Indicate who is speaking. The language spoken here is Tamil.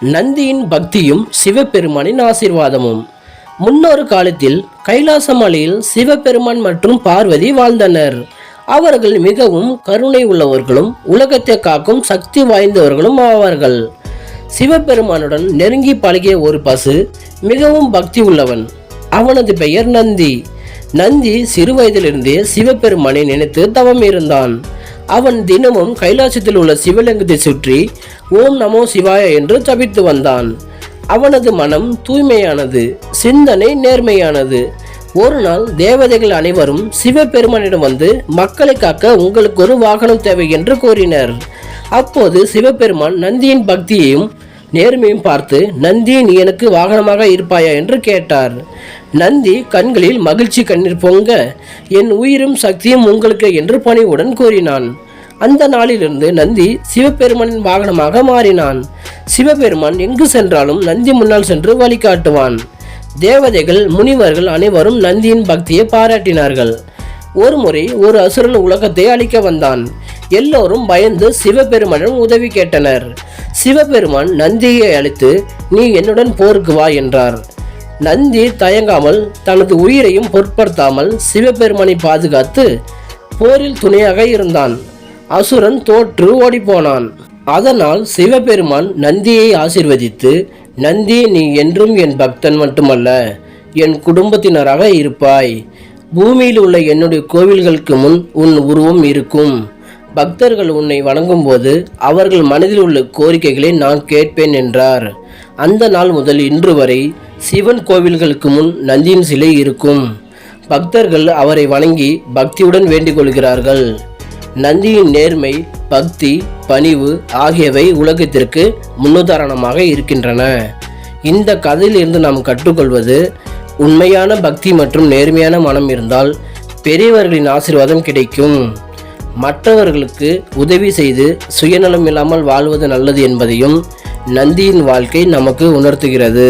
Speaker 1: நந்தியின் பக்தியும் சிவபெருமானின் ஆசீர்வாதமும். முன்னொரு காலத்தில் கைலாச மலையில் சிவபெருமான் மற்றும் பார்வதி வாழ்ந்தனர். அவர்கள் மிகவும் கருணை உள்ளவர்களும் உலகத்தை காக்கும் சக்தி வாய்ந்தவர்களும் ஆவார்கள். சிவபெருமானுடன் நெருங்கி பழகிய ஒரு பசு மிகவும் பக்தி உள்ளவன். அவனது பெயர் நந்தி. நந்தி சிறு வயதிலிருந்தே சிவபெருமானை நினைத்து தவம் இருந்தான். அவன் தினமும் கைலாசத்தில் உள்ள சிவலிங்கத்தை சுற்றி ஓம் நமோ சிவாய என்று ஜபித்து வந்தான். அவனது மனம் தூய்மையானது சிந்தனை நேர்மையானது. ஒரு நாள் தேவதைகள் அனைவரும் சிவபெருமானிடம் வந்து மக்களை காக்க உங்களுக்கு ஒரு வாகனம் தேவை என்று கூறினர். அப்போது சிவபெருமான் நந்தியின் பக்தியையும் நேர்மையும் பார்த்து நந்தி நீ எனக்கு வாகனமாக இருப்பாயா? என்று கேட்டார். நந்தி கண்களில் மகிழ்ச்சி கண்ணீர் பொங்க என் உயிரும் சக்தியும் உங்களுக்கு என்று பணிவுடன் கூறினான். அந்த நாளிலிருந்து நந்தி சிவபெருமானின் வாகனமாக மாறினான். சிவபெருமான் எங்கு சென்றாலும் நந்தி முன்னால் சென்று வழிகாட்டுவான். தேவதைகள் முனிவர்கள் அனைவரும் நந்தியின் பக்தியை பாராட்டினார்கள். ஒருமுறை ஒரு அசுரன் உலகத்தை அழிக்க வந்தான். எல்லோரும் பயந்து சிவபெருமனிடம் உதவி கேட்டனர். சிவபெருமான் நந்தியை அழைத்து நீ என்னுடன் போருக்கு வா என்றார். நந்தி தயங்காமல் தனது உயிரையும் பொருட்படுத்தாமல் சிவபெருமனை பாதுகாத்து போரில் துணையாக இருந்தான். அசுரன் தோற்று ஓடிப்போனான். அதனால் சிவபெருமான் நந்தியை ஆசீர்வதித்து நந்தி நீ என்றும் என் பக்தன் மட்டுமல்ல என் குடும்பத்தினராக இருப்பாய். பூமியில் உள்ள என்னுடைய கோவில்களுக்கு முன் உன் உருவம் இருக்கும். பக்தர்கள் உன்னை வணங்கும்போது அவர்கள் மனதில் உள்ள கோரிக்கைகளை நான் கேட்பேன் என்றார். அந்த நாள் முதல் இன்று வரை சிவன் கோவில்களுக்கு முன் நந்தியின் சிலை இருக்கும். பக்தர்கள் அவரை வணங்கி பக்தியுடன் வேண்டிக் கொள்கிறார்கள். நந்தியின் நேர்மை பக்தி பணிவு ஆகியவை உலகத்திற்கு முன்னுதாரணமாக இருக்கின்றன. இந்த கதையிலிருந்து நாம் கற்றுக்கொள்வது உண்மையான பக்தி மற்றும் நேர்மையான மனம் இருந்தால் பெரியவர்களின் ஆசீர்வாதம் கிடைக்கும். மற்றவர்களுக்கு உதவி செய்து சுயநலம் இல்லாமல் வாழ்வது நல்லது என்பதையும் நந்தியின் வாழ்க்கை நமக்கு உணர்த்துகிறது.